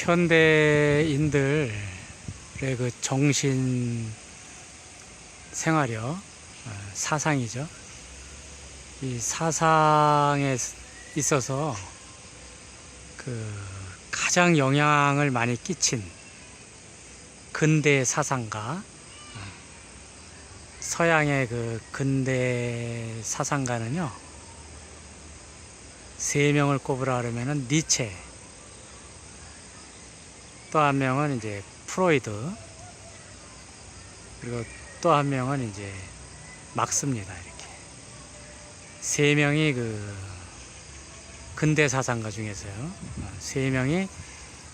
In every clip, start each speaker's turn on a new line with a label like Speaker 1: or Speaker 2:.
Speaker 1: 현대인들의 그 정신 생활이요, 어, 사상이죠. 이 사상에 있어서 그 가장 영향을 많이 끼친 근대 사상가, 어, 서양의 그 근대 사상가는요, 세 명을 꼽으라 그러면은 니체, 또 한 명은 이제 프로이드, 그리고 또 한 명은 이제 막스입니다. 이렇게 세 명이 그 근대 사상가 중에서요. 어, 세 명이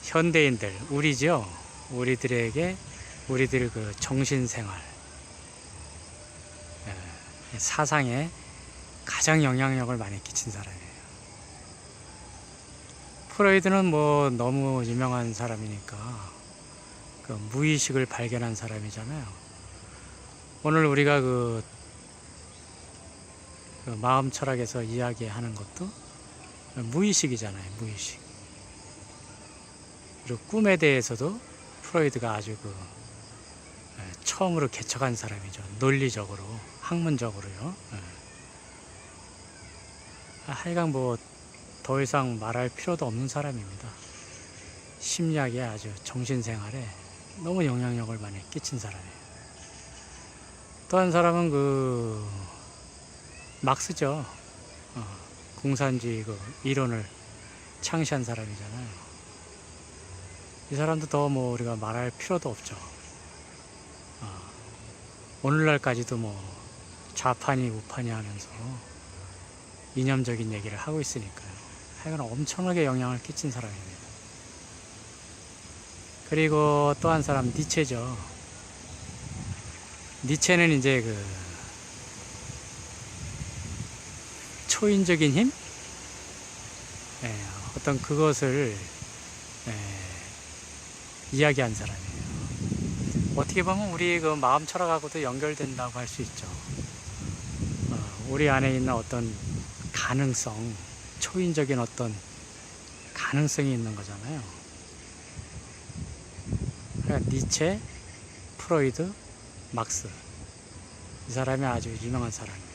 Speaker 1: 현대인들, 우리죠. 우리들에게 우리들 그 정신 생활, 예, 사상에 가장 영향력을 많이 끼친 사람이에요. 프로이드는 뭐 너무 유명한 사람이니까 그 무의식을 발견한 사람이잖아요. 오늘 우리가 그, 그 마음 철학에서 이야기하는 것도 무의식이잖아요. 무의식. 그리고 꿈에 대해서도 프로이드가 아주 그 예, 처음으로 개척한 사람이죠. 논리적으로, 학문적으로요. 예. 아, 하여간 뭐 더 이상 말할 필요도 없는 사람입니다. 심리학에 아주 정신생활에 너무 영향력을 많이 끼친 사람이에요. 또 한 사람은 그 막스죠. 어, 공산주의 그 이론을 창시한 사람이잖아요. 이 사람도 더 뭐 우리가 말할 필요도 없죠. 어, 오늘날까지도 뭐 좌판이 우판이 하면서 이념적인 얘기를 하고 있으니까요. 하여간 엄청나게 영향을 끼친 사람입니다. 그리고 또 한 사람 니체죠. 니체는 이제 그 초인적인 힘? 예, 어떤 그것을 예, 이야기한 사람이에요. 어떻게 보면 우리 그 마음 철학하고도 연결된다고 할 수 있죠. 어, 우리 안에 있는 어떤 가능성, 초인적인 어떤 가능성이 있는 거잖아요. 그러니까 니체, 프로이드, 막스. 이 사람이 아주 유명한 사람이에요.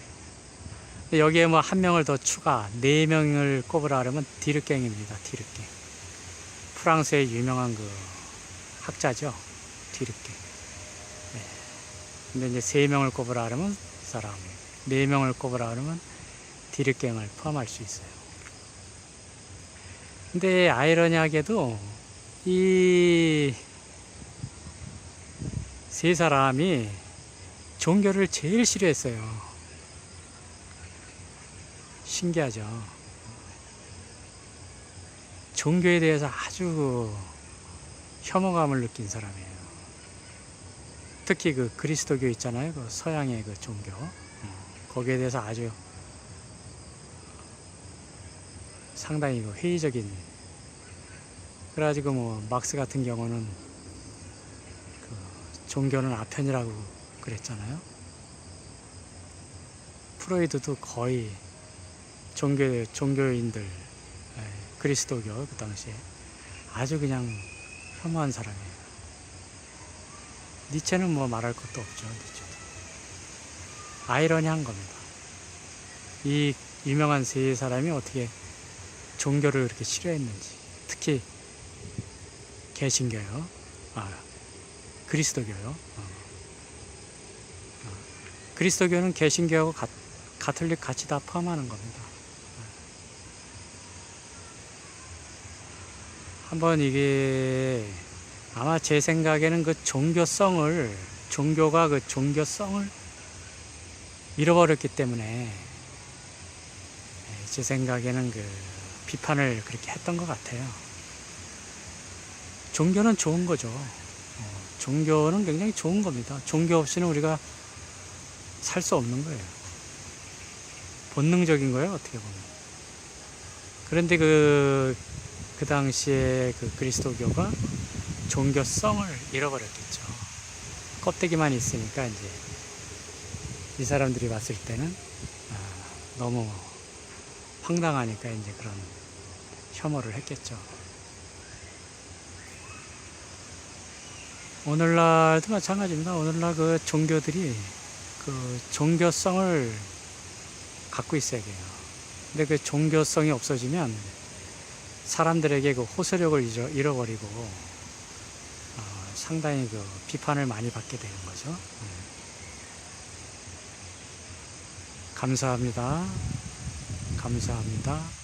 Speaker 1: 여기에 뭐 한 명을 더 추가, 네 명을 꼽으라 하면 디르갱입니다. 디르갱. 프랑스의 유명한 그 학자죠. 디르갱. 네. 근데 이제 세 명을 꼽으라 이 사람, 네 명을 꼽으라 하면 디르갱을 포함할 수 있어요. 근데 아이러니하게도 이 세 사람이 종교를 제일 싫어했어요. 신기하죠. 종교에 대해서 아주 혐오감을 느낀 사람이에요. 특히 그 그리스도교 있잖아요. 그 서양의 그 종교. 음, 거기에 대해서 아주 상당히 그 회의적인. 그래가지고 뭐 막스 같은 경우는 그 종교는 아편이라고 그랬잖아요. 프로이드도 거의 종교 종교인들 에, 그리스도교 그 당시에 아주 그냥 혐오한 사람이에요. 니체는 뭐 말할 것도 없죠. 니체도 아이러니한 겁니다. 이 유명한 세 사람이 어떻게 종교를 그렇게 싫어했는지 특히 개신교요, 아 그리스도교요. 어. 어. 그리스도교는 개신교하고 가, 가톨릭 같이 다 포함하는 겁니다. 한번 이게 아마 제 생각에는 그 종교성을 종교가 그 종교성을 잃어버렸기 때문에 예, 제 생각에는 그 비판을 그렇게 했던 것 같아요. 종교는 좋은 거죠. 어, 종교는 굉장히 좋은 겁니다. 종교 없이는 우리가 살 수 없는 거예요. 본능적인 거예요, 어떻게 보면. 그런데 그, 그 당시에 그 그리스도교가 종교성을 잃어버렸겠죠. 껍데기만 있으니까 이제 이 사람들이 봤을 때는 아, 너무 황당하니까 이제 그런 혐오를 했겠죠. 오늘날도 마찬가지입니다. 오늘날 그 종교들이 그 종교성을 갖고 있어야 돼요. 근데 그 종교성이 없어지면 사람들에게 그 호소력을 잃어, 잃어버리고 어, 상당히 그 비판을 많이 받게 되는 거죠. 음. 감사합니다. 감사합니다.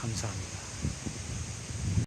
Speaker 1: 감사합니다.